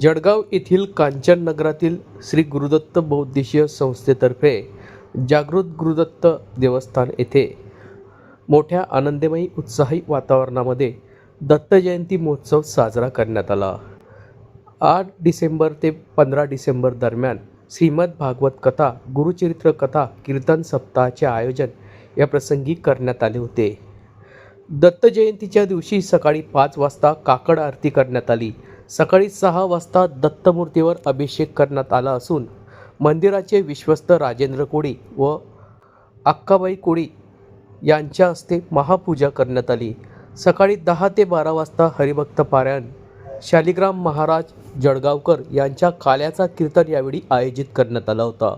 जळगाव येथील कांचन नगरातील श्री गुरुदत्त बौद्धिशीय संस्थेतर्फे जागृत गुरुदत्त देवस्थान येथे मोठ्या आनंदमयी उत्साही वातावरणामध्ये दत्त जयंती महोत्सव साजरा करण्यात आला. आठ डिसेंबर ते पंधरा डिसेंबर दरम्यान श्रीमद भागवत कथा गुरुचरित्र कथा कीर्तन सप्ताहाचे आयोजन या प्रसंगी करण्यात आले होते. दत्त जयंतीच्या दिवशी सकाळी पाच वाजता काकड आरती करण्यात आली. सकाळी सहा वाजता दत्तमूर्तीवर अभिषेक करण्यात आला असून मंदिराचे विश्वस्त राजेंद्र कोळी व अक्काबाई कोळी यांच्या हस्ते महापूजा करण्यात आली. सकाळी दहा ते बारा वाजता हरिभक्त पारायण शालिग्राम महाराज जळगावकर यांच्या काल्याचा कीर्तन यावेळी आयोजित करण्यात आला होता.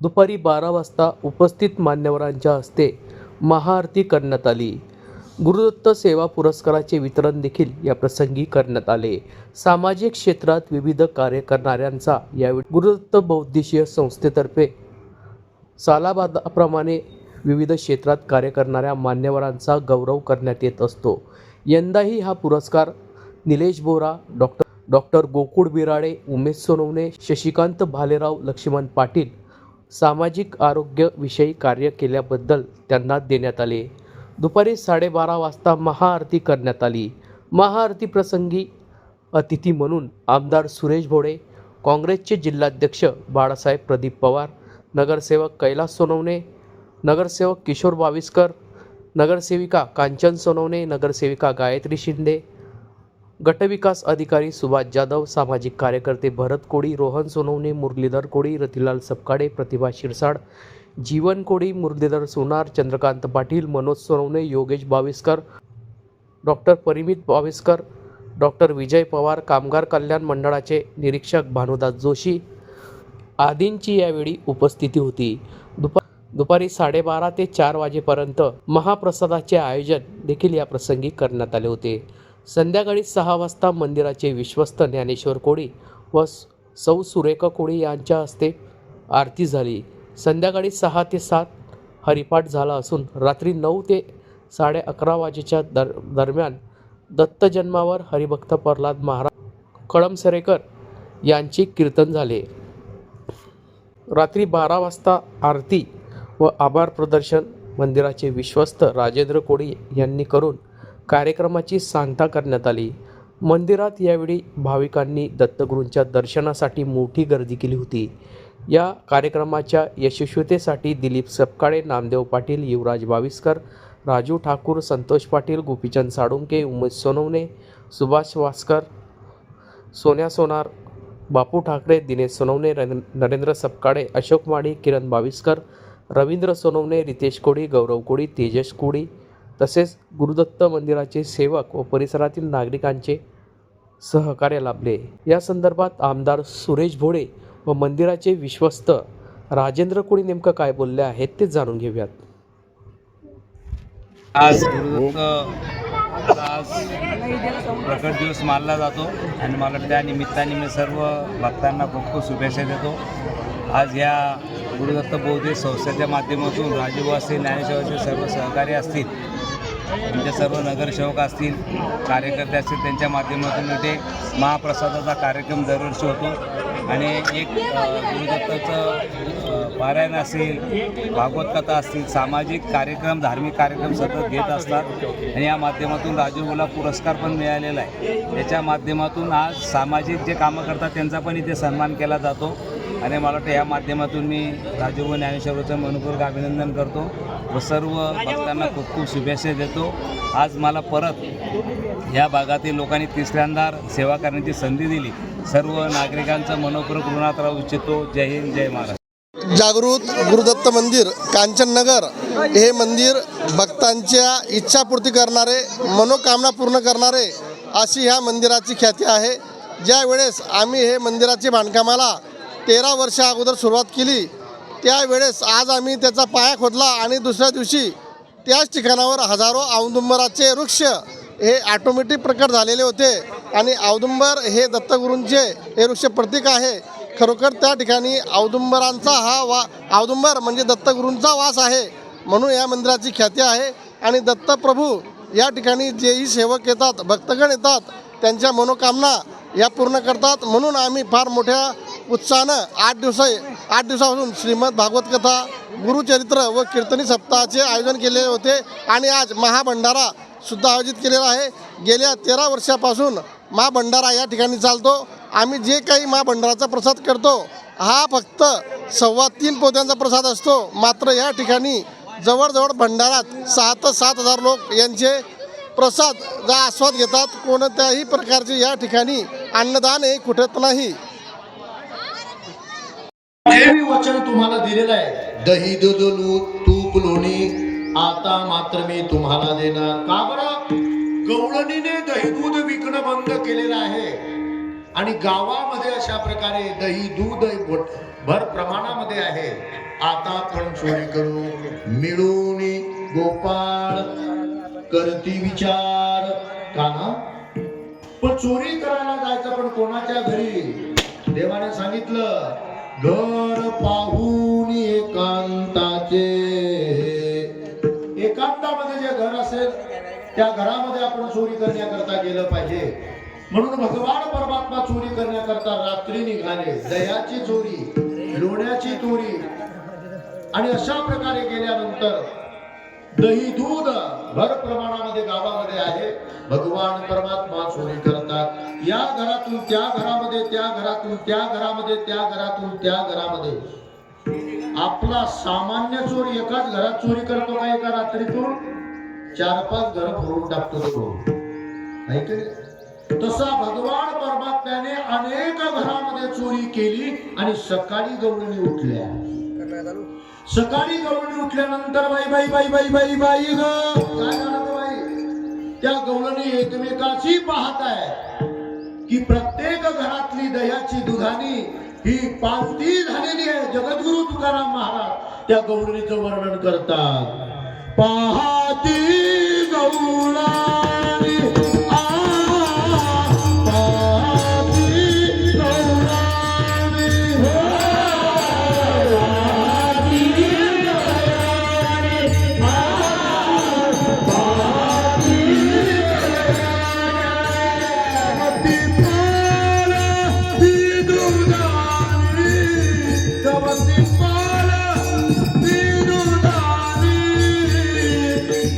दुपारी बारा वाजता उपस्थित मान्यवरांच्या हस्ते महाआरती करण्यात आली. गुरुदत्त सेवा पुरस्काराचे वितरण देखील या प्रसंगी करण्यात आले. सामाजिक क्षेत्रात विविध कार्य करणाऱ्यांचा यावेळी गुरुदत्त बौद्धिशीय संस्थेतर्फे सालाबादाप्रमाणे विविध क्षेत्रात कार्य करणाऱ्या मान्यवरांचा गौरव करण्यात येत असतो. यंदाही हा पुरस्कार निलेश बोरा डॉक्टर डॉक्टर गोकुळ बिराडे उमेश सोनवणे शशिकांत भालेराव लक्ष्मण पाटील सामाजिक आरोग्यविषयी कार्य केल्याबद्दल त्यांना देण्यात आले. दुपारी साडेबारा वाजता महाआरती करण्यात आली. महाआरती प्रसंगी अतिथी म्हणून आमदार सुरेश भोडे काँग्रेसचे जिल्हाध्यक्ष बाळासाहेब प्रदीप पवार नगरसेवक कैलास सोनवणे नगरसेवक किशोर बाविस्कर नगरसेविका कांचन सोनवणे नगरसेविका गायत्री शिंदे गटविकास अधिकारी सुभाष जाधव सामाजिक कार्यकर्ते भरत कोळी रोहन सोनवणे मुरलीधर कोळी रतिलाल सपकाडे प्रतिभा शिरसाड जीवन कोळी मुरलीधर सोनार चंद्रकांत पाटील मनोज सोनवणे योगेश बाविस्कर डॉक्टर परिमित बाविस्कर डॉक्टर विजय पवार कामगार कल्याण मंडळाचे निरीक्षक भानुदास जोशी आदींची यावेळी उपस्थिती होती. दुपा दुपारी साडेबारा ते चार वाजेपर्यंत महाप्रसादाचे आयोजन देखील या प्रसंगी करण्यात आले होते. संध्याकाळी सहा वाजता मंदिराचे विश्वस्त ज्ञानेश्वर कोळी व सौ सुरेखा कोळी यांच्या हस्ते आरती झाली. संध्याकाळी सहा ते सात हरिपाठ झाला असून रात्री नऊ ते साडे अकरा वाजेच्या दर दरम्यान दत्त जन्मावर हरिभक्त प्रल्हाद महाराज कळमसरेकर यांचे कीर्तन झाले. रात्री बारा वाजता आरती व आभार प्रदर्शन मंदिराचे विश्वस्त राजेंद्र कोळी यांनी करून कार्यक्रमाची सांगता करण्यात आली. मंदिरात यावेळी भाविकांनी दत्तगुरूंच्या दर्शनासाठी मोठी गर्दी केली होती. या कार्यक्रमाच्या यशस्वीतेसाठी दिलीप सपकाळे नामदेव पाटील युवराज बाविस्कर राजू ठाकूर संतोष पाटील गोपीचंद साळुंके उमेश सोनवणे सुभाष वास्कर सोन्या सोनार बापू ठाकरे दिनेश सोनवणे नरेंद्र सपकाळे अशोक माळी किरण बाविस्कर रवींद्र सोनवणे रितेश कोळी गौरव कोळी तेजस कोळी तसेच गुरुदत्त मंदिराचे सेवक व परिसरातील नागरिकांचे सहकार्य लाभले. या संदर्भात आमदार सुरेश भोळे व मंदिराचे विश्वस्त राजेंद्र कोळी नेमकं काय बोलले आहेत ते जाणून घेऊयात. आज आज प्रकट दिवस मानला जातो आणि मला त्या निमित्ताने मी सर्व भक्तांना खूप खूप शुभेच्छा देतो. आज या गुरुदत्त बौद्धिक संस्थेच्या माध्यमातून राजीव असतील ज्ञानेश्वराचे सर्व सहकारी असतील त्यांचे सर्व नगरसेवक असतील कार्यकर्ते असतील त्यांच्या माध्यमातून इथे महाप्रसादाचा कार्यक्रम दरवर्षी होतो. आणि एक गुरुदत्ताचं पारायण असेल भागवत कथा असतील सामाजिक कार्यक्रम धार्मिक कार्यक्रम सतत घेत असतात. आणि या माध्यमातून राजूला पुरस्कार पण मिळालेला आहे. त्याच्या माध्यमातून आज सामाजिक जे कामं करतात त्यांचा पण इथे सन्मान केला जातो. आणि मला वाटतं या माध्यमातून मी राजू ज्ञानेश्वरचं मनपूर्वक अभिनंदन करतो व सर्व भक्तांना खूप खूप शुभेच्छा देतो. आज मला परत या भागातील लोकांनी तिसऱ्यांदा सेवा करण्याची संधी दिली. सर्व नागरिकांचं मनपूर्वक ऋणात राहू इच्छितो. जय हिंद जय महाराष्ट्र. जागृत गुरुदत्त मंदिर कांचननगर हे मंदिर भक्तांच्या इच्छापूर्ती करणारे मनोकामना पूर्ण करणारे अशी ह्या मंदिराची ख्याती आहे. ज्या वेळेस आम्ही हे मंदिराची बांधकामाला तेरा वर्षा अगोदर सुरुवात केली. त्यावेळेस आज आम्ही त्याचा पाया खोदला आणि दुसऱ्या दिवशी त्याच ठिकाणावर हजारो औदुंबराचे वृक्ष हे ऑटोमॅटिक प्रकट झालेले होते. आणि औदुंबर हे दत्तगुरूंचे हे वृक्ष प्रतीक आहे. खरोखर त्या ठिकाणी औदुंबरांचा हा वा औदुंबर म्हणजे दत्तगुरूंचा वास आहे म्हणून या मंदिराची ख्याती आहे. आणि दत्तप्रभू या ठिकाणी जेही सेवक येतात भक्तगण येतात त्यांच्या मनोकामना या पूर्ण करतात. म्हणून आम्ही फार मोठ्या उत्साहानं आठ दिवस आठ दिवसापासून श्रीमद भागवत कथा गुरुचरित्र व कीर्तनी सप्ताहाचे आयोजन केले होते आणि आज महाभंडारा सुद्धा आयोजित केलेला आहे. गेल्या तेरा वर्षापासून महाभंडारा या ठिकाणी चालतो. आम्ही जे काही महाभंडाराचा प्रसाद करतो हा फक्त सव्वा तीन पोत्यांचा प्रसाद असतो. मात्र या ठिकाणी जवळजवळ भंडारात सहा ते सात हजार लोक यांचे प्रसाद आस्वाद घेतात. कोणत्याही प्रकारचे या ठिकाणी अन्नदान हे कुठत नाही. वचन तुम्हाला दिलेलं आहे दही दूध तूप लोणी आता मात्र मी तुम्हाला देणार. का बरं? गवळणीने दही दूध विकणं बंद केलेलं आहे. आणि गावामध्ये अशा प्रकारे दही दूध भर प्रमाणामध्ये आहे. आता आपण चोरी करू मिळून गोपाळ करती विचार. का ना? पण चोरी करायला जायचं पण कोणाच्या घरी? देवाने सांगितलं घर पाहून एकांताचे. एकांतामध्ये जे घर असेल त्या घरामध्ये आपण चोरी करण्याकरता गेलं पाहिजे. म्हणून भगवान परमात्मा चोरी करण्याकरता रात्री निघाले. दयाची चोरी लोण्याची चोरी आणि अशा प्रकारे गेल्यानंतर दही दूध भर प्रमाणामध्ये गावामध्ये आहे. भगवान परमात्मा चोरी करतात. या घरातून त्या घरामध्ये त्या घरातून त्या घरामध्ये त्या घरातून त्या घरामध्ये. आपला सामान्य चोर एकाच घरात चोरी करतो का एका रात्रीतून? चार पाच घर भरून टाकतो तो तसा भगवान परमात्म्याने अनेक घरामध्ये चोरी केली आणि सकाळी गवळणी उठल्या. सकाळी गवळणी उठल्यानंतर बाई बाई बाई बाई बाई बाई ग. काय झालं बाई? त्या गवळणी एकमेकाची पाहत आहे की प्रत्येक घरातली दह्याची दुधानी ही पावती झालेली आहे. जगद्गुरु तुकाराम महाराज त्या गवळणीचं वर्णन करतात. पाहती गौराणी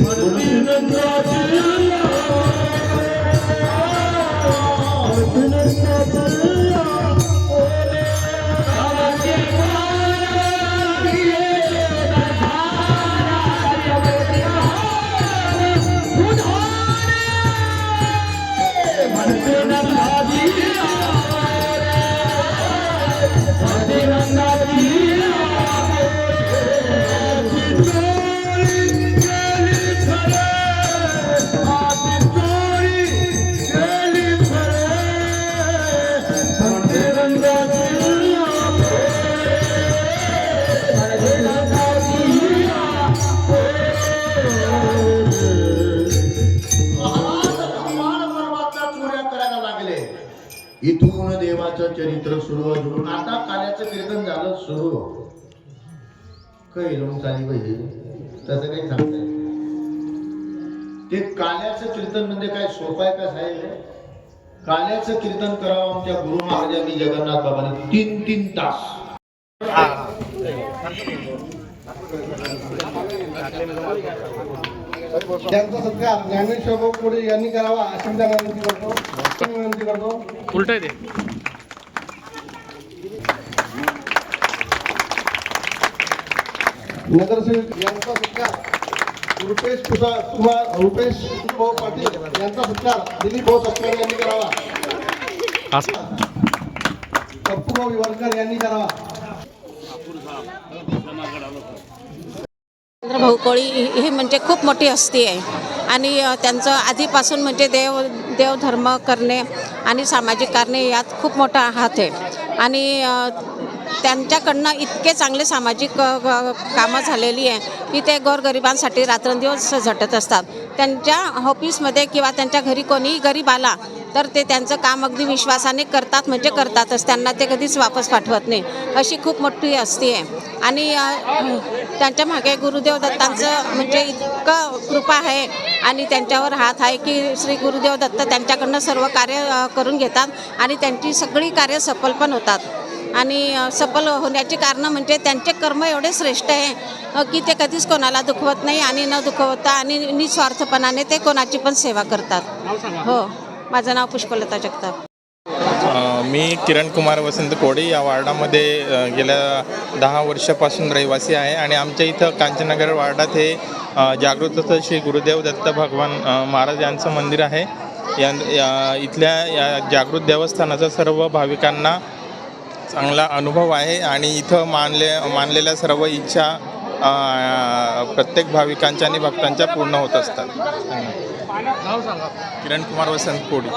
भगवान चरित्र सुरू अजून आता काल्याचं कीर्तन झालं सुरू काही लोक झाली पाहिजे तसं काही सांगता. ते काल्याचं कीर्तन म्हणजे काय सोपं आहे का साहेब काल्याचं कीर्तन करावं आमच्या गुरु महाराजांनी जगन्नाथ बाबांनी तीन तीन तास. त्यांचा सत्कार ज्ञानेश्वर कोडे यांनी करावा अशी विनंती करतो. विनंती करतो. उलट ते. नगरसेवक यांचा सत्कार. रुपेश कुमार कुमार रुपेश भाऊ पाटील यांचा सत्कार. दिलीप भाऊ सत्कार यांनी करावा. पप्पू भाऊ विवरकर यांनी करावा. भाऊ कोळी ही म्हणजे खूप मोठी हस्ती आहे. आणि त्यांचं आधीपासून म्हणजे देव देवधर्म करणे आणि सामाजिक कारणे यात खूप मोठा हात आहे. आणि त्यांच्याकडनं इतके चांगले सामाजिक कामं झालेली आहे की ते गोरगरिबांसाठी रात्रंदिवस झटत असतात. त्यांच्या ऑफिसमध्ये किंवा त्यांच्या घरी कोणीही गरीब आला तर ते त्यांचं काम अगदी विश्वासाने करतात म्हणजे करतातच. त्यांना ते कधीच वापस पाठवत नाही. अशी खूप मोठी असते आहे. आणि त्यांच्या मागे गुरुदेव दत्तांचं म्हणजे इतकं कृपा आहे आणि त्यांच्यावर हात आहे की श्री गुरुदेव दत्त त्यांच्याकडनं सर्व कार्य करून घेतात आणि त्यांची सगळी कार्य सफल पण होतात. आणि सफल होण्याची कारणं म्हणजे त्यांचे कर्म एवढे श्रेष्ठ आहे की ते कधीच कोणाला दुखवत नाही आणि न दुखवता आणि निस्वार्थपणाने ते कोणाची पण सेवा करतात. हो माझं नाव पुष्पलता जगताप. मी किरण कुमार वसंत कोडे या वार्डामध्ये गेल्या दहा वर्षापासून रहिवासी आहे आणि आमच्या इथं कांचननगर वार्डात हे जागृत असं श्री गुरुदेव दत्त भगवान महाराज यांचं मंदिर आहे. या- इथल्या या जागृत देवस्थानाचा सर्व भाविकांना चांगला अनुभव आहे आणि इथं मानले मानलेल्या सर्व इच्छा प्रत्येक भाविकांच्या आणि भक्तांच्या पूर्ण होत असतात. किरण कुमार वसंत कोडी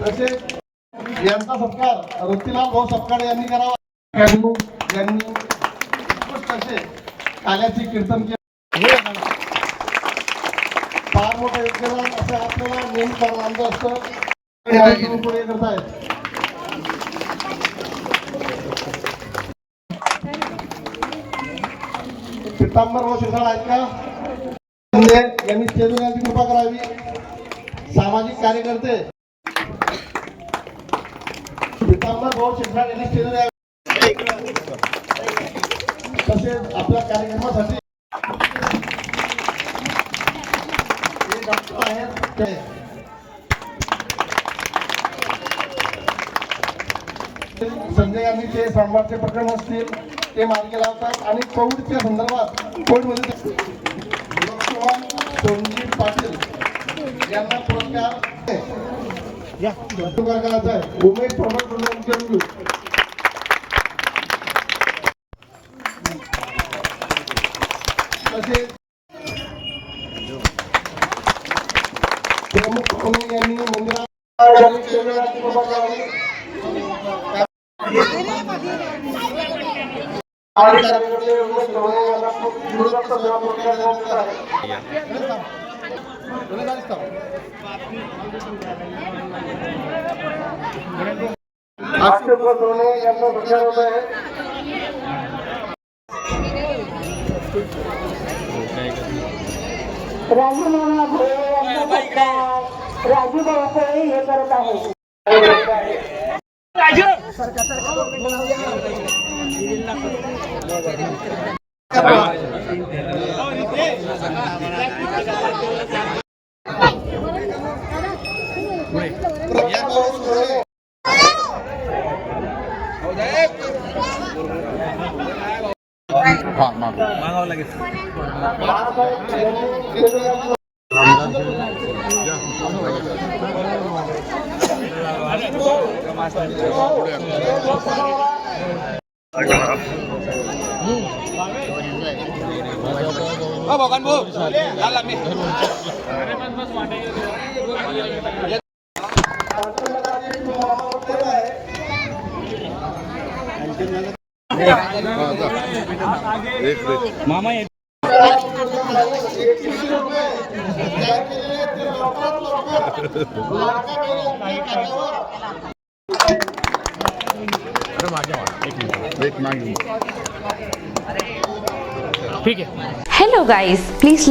तसेच यांचा सत्कार भाऊ सपकाळे यांनी करावा. यांनी उत्कृष्ट असे काल्याचे कीर्तन केले. फार मोठं असं आपल्याला नेहमी परवानचं असतं. पुढे करतायत पितांबर व शिसाळ आहेत का शिंदे यांनी चेतून यांची कृपा करावी. सामाजिक कार्यकर्ते. पितांबर भाऊ यांनी स्टेजवर तसेच आपल्या कार्यक्रमासाठी आहेत ते. संजय यांनी ते सांभाळचे प्रकरण असतील ते मार्गी लावतात आणि कोविडच्या संदर्भात कोविडमध्ये सोनजी पाटील यांना पुरस्कार. तसेच प्रमुख यांनी मंदिरात कृपा करावी. आणि कार्यकर्ते उमेश प्रभू यांना गुरुदत्त सेवा पुरस्कार देण्यात येत आहे. अक्षय सोने यांना प्रचार होत आहे राजू मामा भाऊफळे हे करत आहे. मागावं लागेल मामा येत Hello guys, please